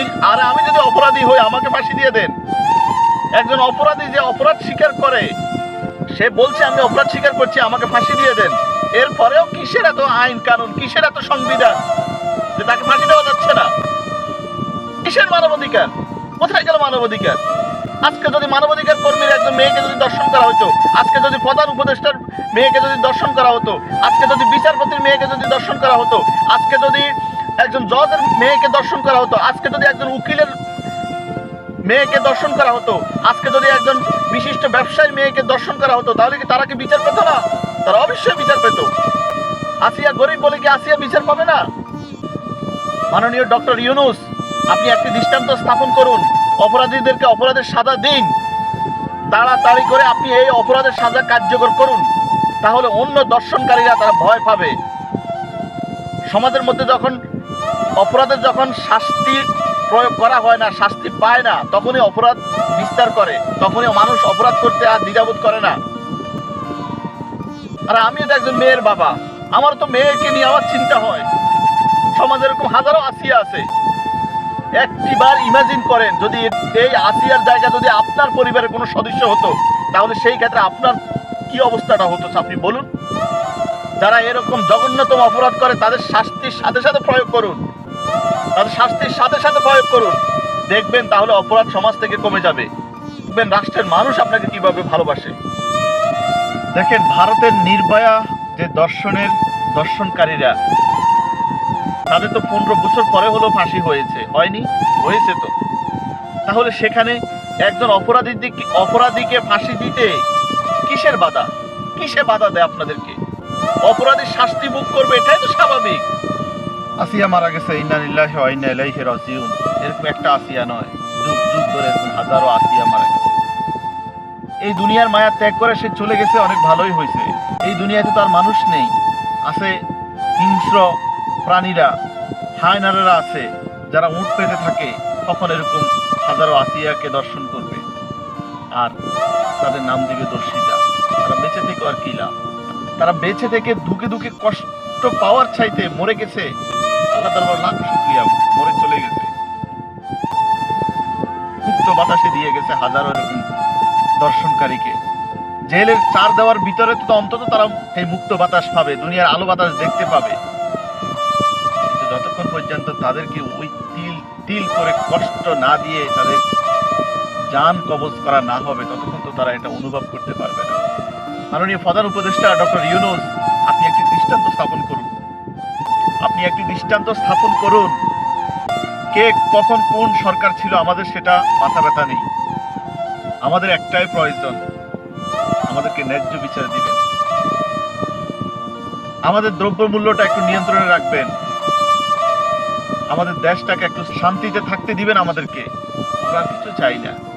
আমি আর আমি যদি অপরাধী হই, আমাকে ফাঁসি দিয়ে দেন। একজন অপরাধী যে অপরাধ স্বীকার করে, সে বলছে, আমি অপরাধ স্বীকার করছি, আমাকে ফাঁসি দিয়ে দেন। এরপরেও কিসের এত আইন কানুন, কিসের এত সংবিধান? যে তাকে ফাঁসি দেওয়া যাচ্ছে না। কিসের মানবাধিকার? কোথায় গেল মানবাধিকার? আজকে যদি মানবাধিকার কর্মীর একজন মেয়েকে যদি দর্শন করা হতো আজকে যদি প্রধান উপদেষ্টার মেয়েকে যদি দর্শন করা হতো, আজকে যদি বিচারপতির মেয়েকে যদি দর্শন করা হতো, আজকে যদি একজন জজের মেয়েকে দর্শন করা হতো। আজকে যদি একজন উকিলের মেয়েকে দর্শন করা হতো, আজকে যদি একজন বিশিষ্ট ব্যবসায়ীর মেয়েকে দর্শন করা হতো, তাহলে কি তারা কি বিচার পেত না? তারা অবশ্যই বিচার পেত। আসিয়া গরিব বলে কি আসিয়া বিচার পাবে না? মাননীয় ডক্টর ইউনুস, আপনি একটি দৃষ্টান্ত স্থাপন করুন। অপরাধীদেরকে অপরাধের সাজা দিন। তাড়াতাড়ি করে আপনি এই অপরাধের সাজা কার্যকর করুন। তাহলে অন্য দর্শনকারীরা তারা ভয় পাবে। সমাজের মধ্যে যখন অপরাধের যখন শাস্তি প্রয়োগ করা হয় না, শাস্তি পায় না, তখনই অপরাধ বিস্তার করে, তখনই মানুষ অপরাধ করতে আর দ্বিধাবোধ করে না। আর আমিও তো একজন মেয়ের বাবা। আমার তো মেয়েকে নিয়ে আমার চিন্তা হয়। সমাজে এরকম হাজারো আসিয়া আছে। একটিবার ইমাজিন করেন, যদি এই আসিয়ার জায়গা যদি আপনার পরিবারের কোনো সদস্য হতো, তাহলে সেই ক্ষেত্রে আপনার কি অবস্থাটা হতো, আপনি বলুন? যারা এরকম জঘন্যতম অপরাধ করে, তাদের শাস্তির সাথে সাথে প্রয়োগ করুন। তাদের শাস্তির সাথে সাথে প্রয়োগ করুন। দেখবেন তাহলে অপরাধ সমাজ থেকে কমে যাবে। দেখবেন রাষ্ট্রের মানুষ আপনাকে কীভাবে ভালোবাসে। দেখেন, ভারতের নির্ভয়া যে দর্শনের, দর্শনকারীরা, তাদের তো পনেরো বছর পরে হলো ফাঁসি হয়েছে। হয়নি? হয়েছে তো। তাহলে সেখানে একজন অপরাধীর দিকে অপরাধীকে ফাঁসি দিতে কিসের বাধা? কিসে বাধা দেয় আপনাদেরকে? অপরাধী শাস্তি ভোগ করবে, এটাই তো স্বাভাবিক। আসিয়া মারা গেছে, ইন্না লিল্লাহি ওয়া ইন্না ইলাইহি রাজিউন। এরকম একটা আসিয়া নয়, যুগ যুগ ধরে এরকম হাজারো আসিয়া মারা গেছে। এই দুনিয়ার মায়া ত্যাগ করে সে চলে গেছে, অনেক ভালোই হয়েছে। এই দুনিয়াতে তো আর মানুষ নেই। আছে হিংস্র প্রাণীরা, হায়নারেরা আছে, যারা উঁট পেতে থাকে, তখন এরকম হাজারো আসিয়াকে দর্শন করবে। আর তাদের নাম দিবে দর্শিতা। তারা বেঁচে থেকে আর কি লাভ? তারা বেঁচে থেকে ধুকে ধুকে কষ্ট পাওয়ার চাইতে মরে গেছে। আল্লাহ তার লাখ শুক্রিয়া, মরে চলে গেছে। মুক্ত বাতাসে দিয়ে গেছে হাজারো দর্শনকারীকে। জেলের চার দেওয়ার ভিতরে তো অন্তত তারা মুক্ত বাতাস পাবে, দুনিয়ার আলো বাতাস দেখতে পাবে। যতক্ষণ পর্যন্ত তাদেরকে ওই তিল তিল করে কষ্ট না দিয়ে তাদের যান কবজ করা না হবে, ততক্ষণ তো তারা এটা অনুভব করতে পারবে না। মাননীয় প্রধান উপদেষ্টা ডক্টর ইউনুস, আপনি একটি দৃষ্টান্ত স্থাপন করুন। আপনি একটি দৃষ্টান্ত স্থাপন করুন। কে কখন কোন সরকার ছিল আমাদের সেটা মাথা ব্যথা নেই। আমাদের একটাই প্রয়োজন, আমাদেরকে ন্যায্য বিচার দিবেন। আমাদের দ্রব্য মূল্যটা একটু নিয়ন্ত্রণে রাখবেন। আমাদের দেশটাকে একটু শান্তিতে থাকতে দিবেন আমাদেরকে। আমরা কিছু চাই না।